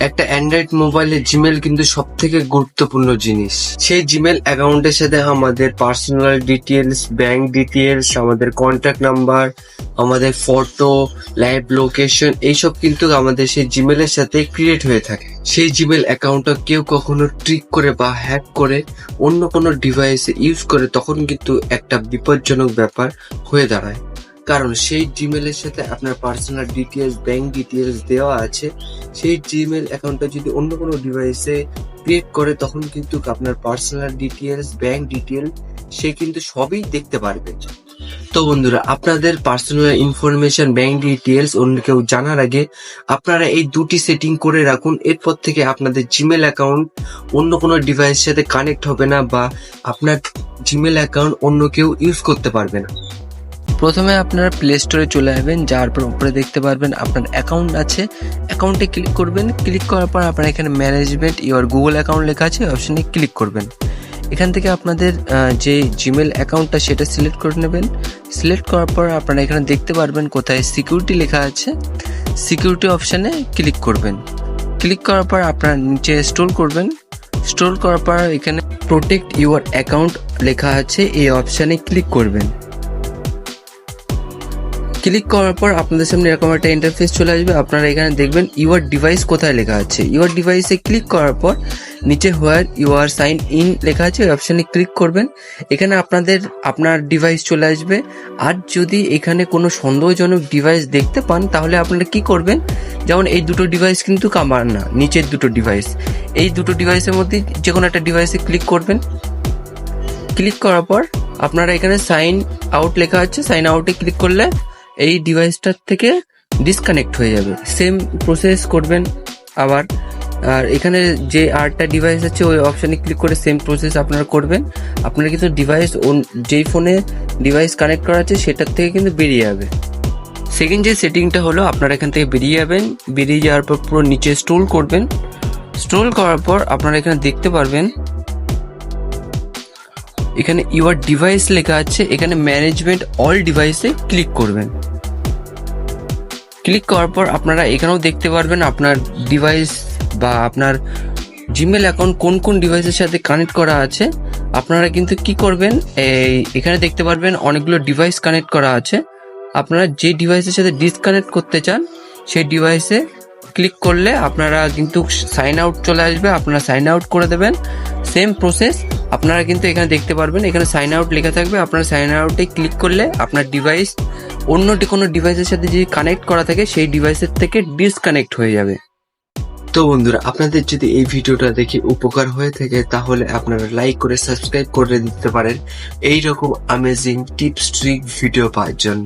একটা অ্যান্ড্রয়েড মোবাইলে জিমেল কিন্তু সব থেকে গুরুত্বপূর্ণ জিনিস। সেই জিমেল অ্যাকাউন্টের সাথে আমাদের পার্সোনাল ডিটেলস ব্যাংক ডিটেলস আমাদের কন্ট্যাক্ট নাম্বার, আমাদের ফটো, লাইভ লোকেশন, এইসব কিন্তু আমাদের সেই জিমেলের সাথে ক্রিয়েট হয়ে থাকে। সেই জিমেল অ্যাকাউন্টটা কেউ কখনো ট্রিক করে বা হ্যাক করে অন্য কোনো ডিভাইসে ইউজ করে তখন কিন্তু একটা বিপজ্জনক ব্যাপার হয়ে দাঁড়ায়। কারণ সেই জিমেলের সাথে আপনার পার্সোনাল ডিটেলস ব্যাংক ডিটেলস দেওয়া আছে, সেই জিমেল অ্যাকাউন্টটা যদি অন্য কোনো ডিভাইসে ক্রিয়েট করে, তখন কিন্তু আপনার personal details bank details কিন্তু সবই দেখতে পারবে। তো বন্ধুরা, আপনাদের পার্সোনাল ইনফরমেশন ব্যাংক ডিটেলস অন্য কেউ জানার আগে আপনারা এই দুটি সেটিং করে রাখুন। এরপর থেকে আপনাদের জিমেল অ্যাকাউন্ট অন্য কোনো ডিভাইসের সাথে কানেক্ট হবে না বা আপনার জিমেল অ্যাকাউন্ট অন্য কেউ ইউজ করতে পারবে না। প্রথমে আপনারা প্লে স্টোরে চলে আসবেন, যার পর উপরে দেখতে পারবেন আপনার অ্যাকাউন্ট আছে। অ্যাকাউন্টে ক্লিক করবেন ক্লিক করার পর আপনার এখানে ম্যানেজমেন্ট ইওর গুগল অ্যাকাউন্ট লেখা আছে অপশনে ক্লিক করবেন। এখান থেকে আপনাদের যে জিমেল অ্যাকাউন্টটা সেটা সিলেক্ট করে নেবেন। সিলেক্ট করার পর আপনারা এখানে দেখতে পারবেন কোথায় সিকিউরিটি লেখা আছে। সিকিউরিটি অপশানে ক্লিক করবেন। ক্লিক করার পর আপনারা নিচে স্টোর করবেন। স্টোর করার পর এখানে প্রোটেক্ট ইউর অ্যাকাউন্ট লেখা আছে, এই অপশানে ক্লিক করবেন। ক্লিক করার পর আপনাদের সামনে এরকম একটা ইন্টারফেস চলে আসবে। আপনারা এখানে দেখবেন ইউর ডিভাইস কোথায় লেখা আছে। ইউর ডিভাইসে ক্লিক করার পর নিচে হোয়ার ইউর সাইন ইন লেখা আছে। ওই অপশানে ক্লিক করবেন। এখানে আপনাদের, আপনার ডিভাইস চলে আসবে। আর যদি এখানে কোনো সন্দেহজনক ডিভাইস দেখতে পান, তাহলে আপনারা কি করবেন? যেমন এই দুটো ডিভাইস কিন্তু কামার না, নিচের দুটো ডিভাইস এই দুটো ডিভাইসের মধ্যে যে কোনো একটা ডিভাইসে ক্লিক করবেন। ক্লিক করার পর আপনারা এখানে সাইন আউট লেখা আছে। সাইন আউটে ক্লিক করলে এই ডিভাইসটার থেকে ডিসকানেক্ট হয়ে যাবে। সেম প্রসেস করবেন আবার। আর এখানে যে আরটা ডিভাইস আছে, ওই অপশানে ক্লিক করে সেম প্রসেস আপনারা করবেন। আপনারা কিন্তু ডিভাইস যেই ফোনে ডিভাইস কানেক্ট করা আছে, সেটার থেকে কিন্তু বেরিয়ে যাবে। সেকেন্ড যে সেটিংটা হলো, আপনারা এখান থেকে বেরিয়ে যাবেন। বেরিয়ে যাওয়ার পর পুরো নিচে স্টোল করবেন। স্টোল করার পর আপনারা এখানে দেখতে পারবেন এখানে ইউর ডিভাইস লেখা আছে, এখানে ম্যানেজমেন্ট অল ডিভাইসে ক্লিক করবেন। ক্লিক করার পর আপনারা এখানেও দেখতে পারবেন আপনার ডিভাইস বা আপনার জিমেল অ্যাকাউন্ট কোন কোন ডিভাইসের সাথে কানেক্ট করা আছে। আপনারা কিন্তু কি করবেন, এই এখানে দেখতে পারবেন অনেকগুলো ডিভাইস কানেক্ট করা আছে। আপনারা যে ডিভাইসের সাথে ডিসকানেক্ট করতে চান, সেই ডিভাইসে ক্লিক করলে আপনারা কিন্তু সাইন আউট চলে আসবে, আপনারা সাইন আউট করে দেবেন। সেম প্রসেস আপনারা কিন্তু এখানে দেখতে পারবেন, এখানে সাইন আউট লেখা থাকবে। আপনারা সাইন আউটে ক্লিক করলে আপনার ডিভাইস অন্য কোনো ডিভাইসের সাথে যদি কানেক্ট করা থাকে, সেই ডিভাইসের থেকে ডিসকানেক্ট হয়ে যাবে। তো বন্ধুরা, আপনাদের যদি এই ভিডিওটা দেখে উপকার হয়ে থাকে, তাহলে আপনারা লাইক করে সাবস্ক্রাইব করে দিতে পারেন। এই রকম অ্যামেজিং টিপস ট্রিক ভিডিও পাওয়ার জন্য।